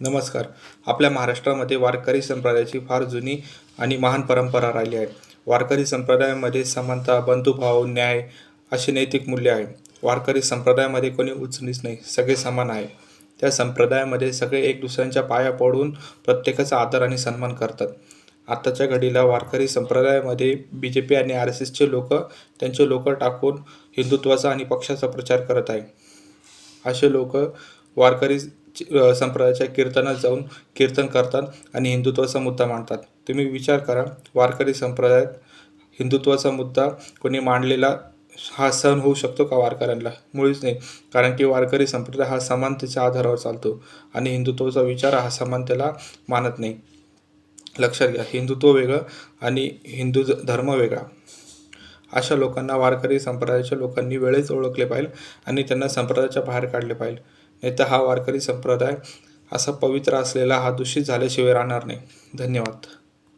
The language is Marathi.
नमस्कार. आपल्या महाराष्ट्रामध्ये वारकरी संप्रदायाची फार जुनी आणि महान परंपरा राहिली आहे. वारकरी संप्रदायामध्ये समानता बंधुभाव न्याय अशी नैतिक मूल्य आहे वारकरी संप्रदायामध्ये कोणी उचनीच नाही सगळे समान आहे. त्या संप्रदायामध्ये सगळे एक दुसऱ्यांच्या पाया पडून प्रत्येकाचा आदर आणि सन्मान करतात. आत्ताच्या घडीला वारकरी संप्रदायामध्ये बी जे पी आणि आर एस एसचे लोक त्यांचे लोक टाकून हिंदुत्वाचा आणि पक्षाचा प्रचार करत आहे असे लोक वारकरी संप्रदायाच्या कीर्तनात जाऊन कीर्तन करतात आणि हिंदुत्वाचा मुद्दा मांडतात. तुम्ही विचार करा वारकरी संप्रदायात हिंदुत्वाचा मुद्दा कोणी मांडलेला हा सण होऊ शकतो का वारकऱ्यांना? मुळीच नाही. कारण की वारकरी संप्रदाय हा समानतेच्या आधारावर चालतो आणि हिंदुत्वाचा विचार हा समानतेला मानत नाही. लक्षात घ्या हिंदुत्व वेगळं आणि हिंदू धर्म वेगळा. अशा लोकांना वारकरी संप्रदायाच्या लोकांनी वेळेच ओळखले पाहिजे आणि त्यांना संप्रदायाच्या बाहेर काढले पाहिजे. नाही तर हा वारकरी संप्रदाय असा पवित्र असलेला हा दूषित झाल्याशिवाय राहणार नाही. धन्यवाद.